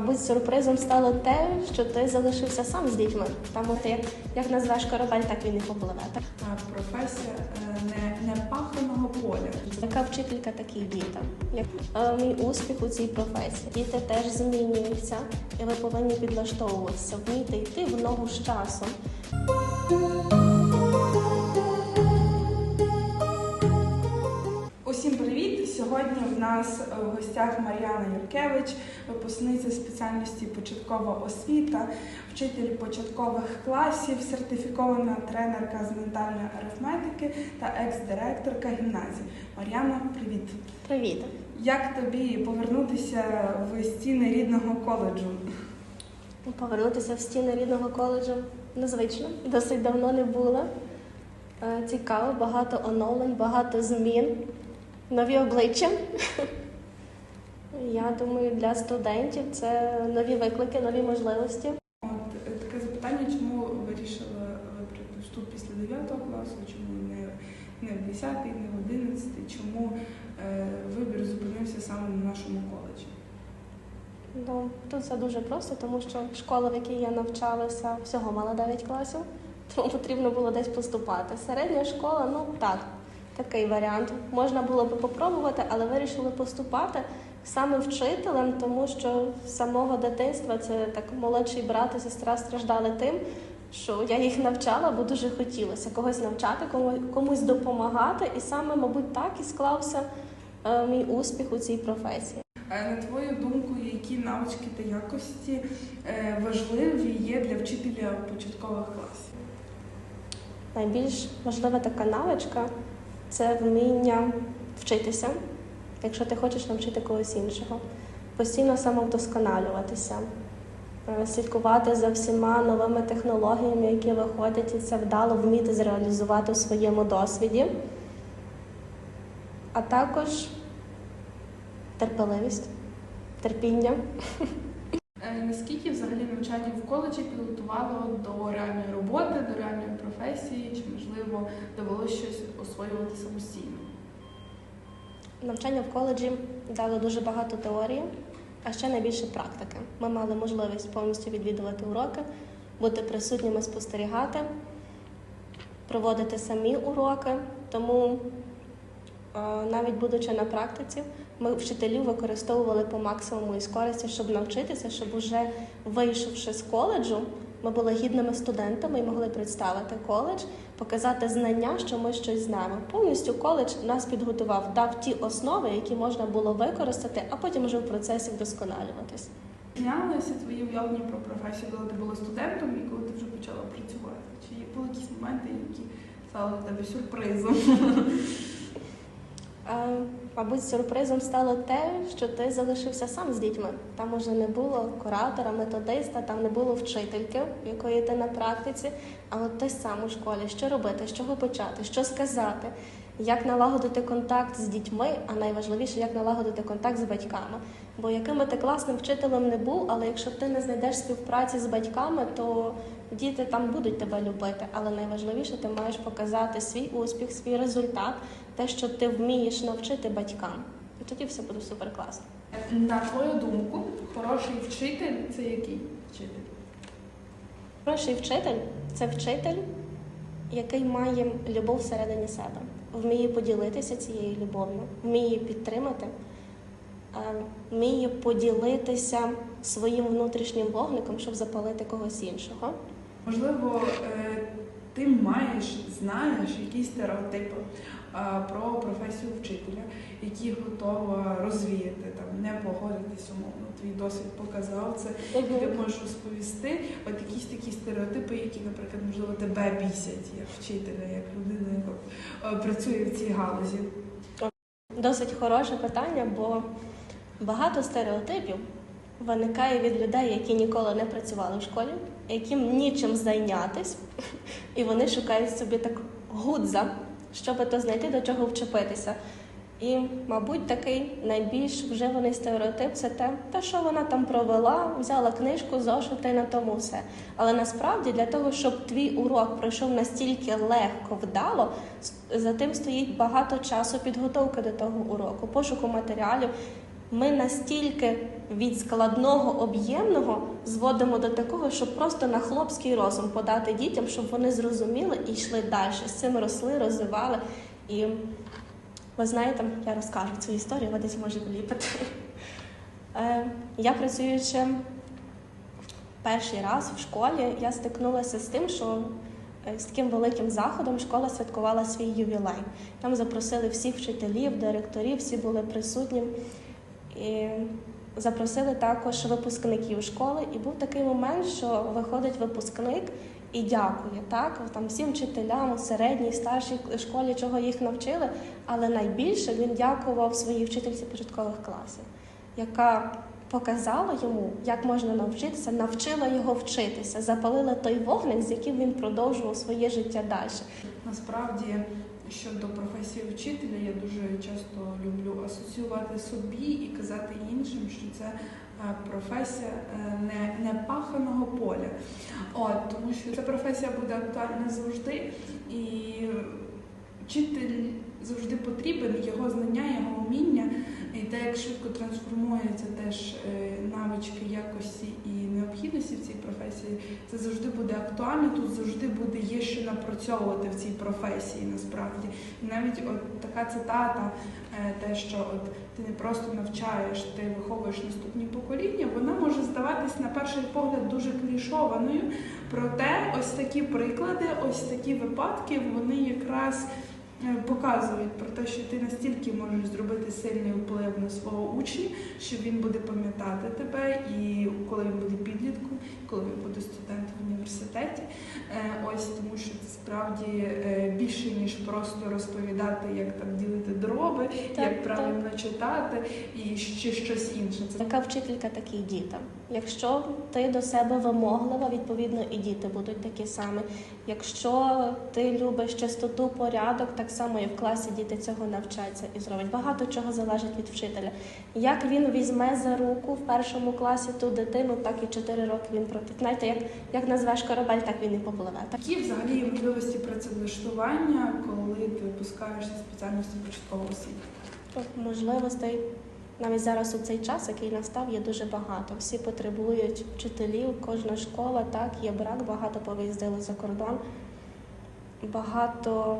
Мабуть, сюрпризом стало те, що ти залишився сам з дітьми. Тому ти як, назвеш корабель, так він і попливе. Так? Професія е, не, не паханого поля. Яка вчителька такий діти? Як е, мій успіх у цій професії? Діти теж змінюються, і ви повинні підлаштовуватися, вміти йти в ногу з часом. Нас в гостях Мар'яна Юркевич, випускниця спеціальності початкова освіта, вчитель початкових класів, сертифікована тренерка з ментальної арифметики та екс-директорка гімназії. Мар'яна, привіт! Привіт! Як тобі повернутися в стіни рідного коледжу? Повернутися в стіни рідного коледжу незвично, досить давно не було. Е, Цікаво, багато оновлень, багато змін, нові обличчя. Я думаю, для студентів це нові виклики, нові можливості. От е, таке запитання, чому вирішила вибрати вступ після 9 класу, чому не, не в 10, не в 11, чому е, вибір зупинився саме на нашому коледжі? Ну, тут все дуже просто, тому що школа, в якій я навчалася, всього мала 9 класів, тому потрібно було десь поступати. Середня школа, ну так, такий варіант. Можна було би попробувати, але вирішили поступати саме вчителем, тому що з самого дитинства це так молодший брат і сестра страждали тим, що я їх навчала, бо дуже хотілося когось навчати, комусь допомагати, і саме, мабуть, так і склався е, мій успіх у цій професії. Е, На твою думку, які навички та якості е, важливі є для вчителя початкових класів? Найбільш важлива така навичка це вміння вчитися, якщо ти хочеш навчити когось іншого, постійно самовдосконалюватися, е, слідкувати за всіма новими технологіями, які виходять, і це вдало вміти зреалізувати у своєму досвіді, а також терпеливість, терпіння. Е, Наскільки взагалі навчання в коледжі підготувало до реальної роботи, до реальної професії, чи можливо довелося щось освоювати самостійно? Навчання в коледжі дало дуже багато теорії, а ще найбільше практики. Ми мали можливість повністю відвідувати уроки, бути присутніми, спостерігати, проводити самі уроки. Тому, е, навіть будучи на практиці, ми вчителів використовували по максимуму і з користю, щоб навчитися, щоб уже вийшовши з коледжу, ми були гідними студентами і могли представити коледж, показати знання, що ми щось знаємо. Повністю коледж нас підготував, дав ті основи, які можна було використати, а потім вже в процесі вдосконалюватись. Змінялися твої уявлення про професію, коли ти була студентом і коли ти вже почала працювати? Чи були якісь моменти, які стали для тебе сюрпризом? Мабуть, сюрпризом стало те, що ти залишився сам з дітьми. Там уже не було куратора, методиста, там не було вчительки, якої ти на практиці. А от ти сам у школі, що робити, з чого почати, що сказати, як налагодити контакт з дітьми, а найважливіше, як налагодити контакт з батьками. Бо яким би ти класним вчителем не був, але якщо ти не знайдеш співпраці з батьками, то діти там будуть тебе любити. Але найважливіше, ти маєш показати свій успіх, свій результат, те, що ти вмієш навчити батькам. І тоді все буде супер класно. На твою думку, хороший вчитель це який вчитель? Хороший вчитель це вчитель, який має любов всередині себе, вміє поділитися цією любов'ю, вміє підтримати, вміє поділитися своїм внутрішнім вогником, щоб запалити когось іншого. Можливо, е, ти маєш, знаєш якісь стереотипи е, про професію вчителя, які готова розвіяти, там не погодитись умовно. Твій досвід показав це. Ти можеш розповісти от якісь такі стереотипи, які, наприклад, можливо, тебе бісять як вчителя, як людина, яка е, працює в цій галузі. Досить хороше питання, бо багато стереотипів виникає від людей, які ніколи не працювали в школі, яким нічим зайнятись, і вони шукають собі так гудза, щоб то знайти до чого вчепитися. І, мабуть, такий найбільш вживаний стереотип це те, та що вона там провела, взяла книжку, зошити на тому все. Але насправді для того, щоб твій урок пройшов настільки легко, вдало, за тим стоїть багато часу підготовки до того уроку, пошуку матеріалів. Ми настільки від складного об'ємного зводимо до такого, щоб просто на хлопський розум подати дітям, щоб вони зрозуміли і йшли далі. З цим росли, розвивали. І ви знаєте, я розкажу цю історію, ви десь може вліпити. Е, Я працюючи перший раз в школі, я стикнулася з тим, що е, з таким великим заходом школа святкувала свій ювілей. Там запросили всіх вчителів, директорів, всі були присутні. І запросили також випускників школи. І був такий момент, що виходить випускник і дякує так, там всім вчителям у середній, старшій школі, чого їх навчили. Але найбільше він дякував своїй вчительці початкових класів, яка показала йому, як можна навчитися, навчила його вчитися, запалила той вогник, з яким він продовжував своє життя далі. Насправді, щодо професії вчителя, я дуже часто люблю асоціювати собі і казати іншим, що це е, професія е, не, не паханого поля. От, тому що ця професія буде актуальна завжди, і вчитель завжди потрібен, його знання, його те, як швидко трансформуються теж е, навички, якості і необхідності в цій професії, це завжди буде актуально, тут завжди буде є що напрацьовувати в цій професії насправді. Навіть от така цитата, е, те, що от ти не просто навчаєш, ти виховуєш наступні покоління, вона може здаватись на перший погляд дуже клішованою. Проте ось такі приклади, ось такі випадки, вони якраз показують про те, що ти настільки можеш зробити сильний вплив на свого учня, що він буде пам'ятати тебе, і коли він буде підлітком, коли він буде студентом в університеті. Е, Ось тому, що це справді е, більше ніж просто розповідати, як там ділити дроби, Так, як правильно читати і ще щось інше. Це Яка вчителька, такі й діти. Якщо ти до себе вимоглива, відповідно і діти будуть такі самі. Якщо ти любиш чистоту, порядок, так само і в класі діти цього навчаться і зроблять. Багато чого залежить від вчителя. Як він візьме за руку в першому класі ту дитину, так і 4 роки він проти. Знаєте, як, як назвеш корабель, так він і попливе. Так? Які взагалі є можливості працевлаштування, коли ти випускаєшся спеціальності початкового освіти? Тобто можливостей навіть зараз у цей час, який настав, є дуже багато. Всі потребують вчителів, кожна школа, так, є брак, багато повиїздили за кордон. Багато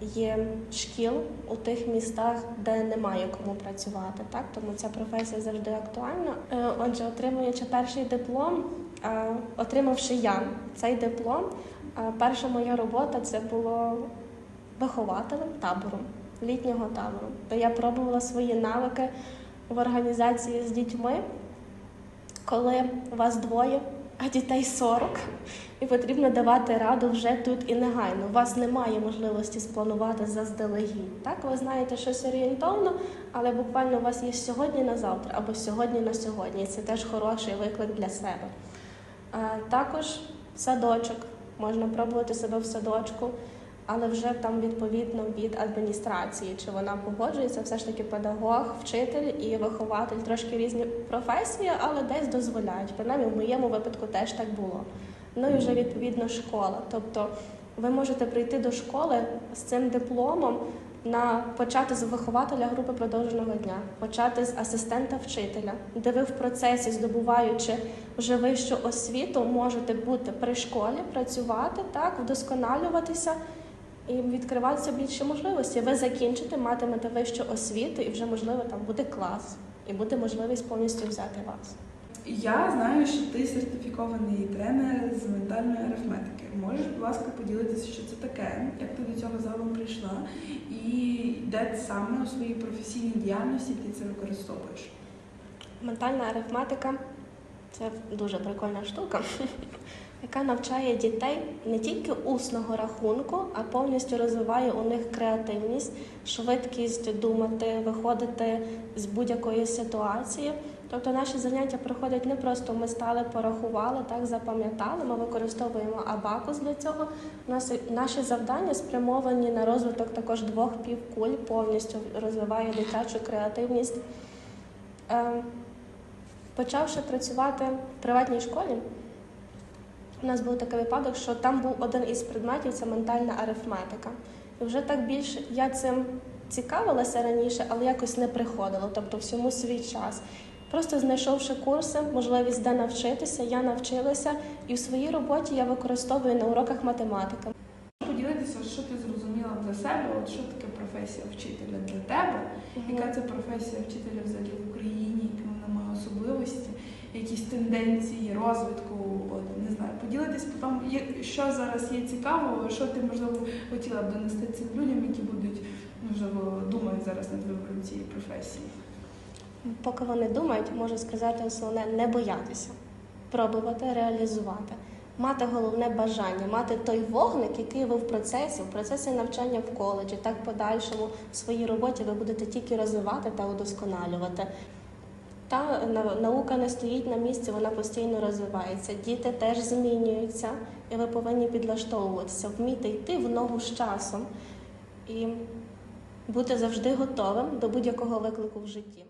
є шкіл у тих містах, де немає кому працювати. Так? Тому ця професія завжди актуальна. Е, Отже, отримуючи перший диплом, е, отримавши я цей диплом, е, перша моя робота це було вихователем табору, літнього табору, де я пробувала свої навики в організації з дітьми, коли вас двоє, а дітей 40, і потрібно давати раду вже тут і негайно. У вас немає можливості спланувати заздалегідь. Так, ви знаєте щось орієнтовно, але буквально у вас є сьогодні на завтра або сьогодні на сьогодні. Це теж хороший виклик для себе. А, також садочок. Можна пробувати себе в садочку, але вже там відповідно від адміністрації, чи вона погоджується, все ж таки педагог, вчитель і вихователь трошки різні професії, але десь дозволяють. Принаймні в моєму випадку теж так було. Ну і вже відповідно школа. Тобто ви можете прийти до школи з цим дипломом на почати з вихователя групи продовженого дня, почати з асистента вчителя, де ви в процесі, здобуваючи вже вищу освіту, можете бути при школі, працювати так, вдосконалюватися і відкриватися більше можливості. Ви закінчите, матимете вищу освіту, і вже можливо там буде клас, і буде можливість повністю взяти вас. Я знаю, що ти сертифікований тренер з ментальної арифметики. Можеш, будь ласка, поділитися, що це таке, як ти до цього загалом прийшла, і де саме у своїй професійній діяльності ти це використовуєш? Ментальна арифметика це дуже прикольна штука, яка навчає дітей не тільки усного рахунку, а повністю розвиває у них креативність, швидкість думати, виходити з будь-якої ситуації. Тобто наші заняття проходять не просто ми стали, порахували, так запам'ятали. Ми використовуємо абакус для цього. Наші завдання спрямовані на розвиток також двох півкуль, повністю розвиває дитячу креативність. Е, Почавши працювати в приватній школі, у нас був такий випадок, що там був один із предметів це ментальна арифметика. І вже так більше я цим цікавилася раніше, але якось не приходило, тобто всьому свій час. Просто знайшовши курси, можливість де навчитися, я навчилася, і в своїй роботі я використовую на уроках математики. Поділитися, що ти зрозуміла для себе, от що таке професія вчителя для тебе, яка це професія вчителя взагалі в Україні, які вона має особливості, якісь тенденції розвитку, от не знаю, поділитись потім, що зараз є цікавого, що ти можливо хотіла б донести цим людям, які будуть можливо думають зараз над вибором цієї професії. Поки вони думають, можу сказати основне не боятися, пробувати реалізувати, мати головне бажання, мати той вогник, який ви в процесі, в процесі навчання в коледжі, так подальшому в своїй роботі ви будете тільки розвивати та удосконалювати. Та на- наука не стоїть на місці, вона постійно розвивається. Діти теж змінюються, і ви повинні підлаштовуватися, вміти йти в ногу з часом і бути завжди готовим до будь-якого виклику в житті.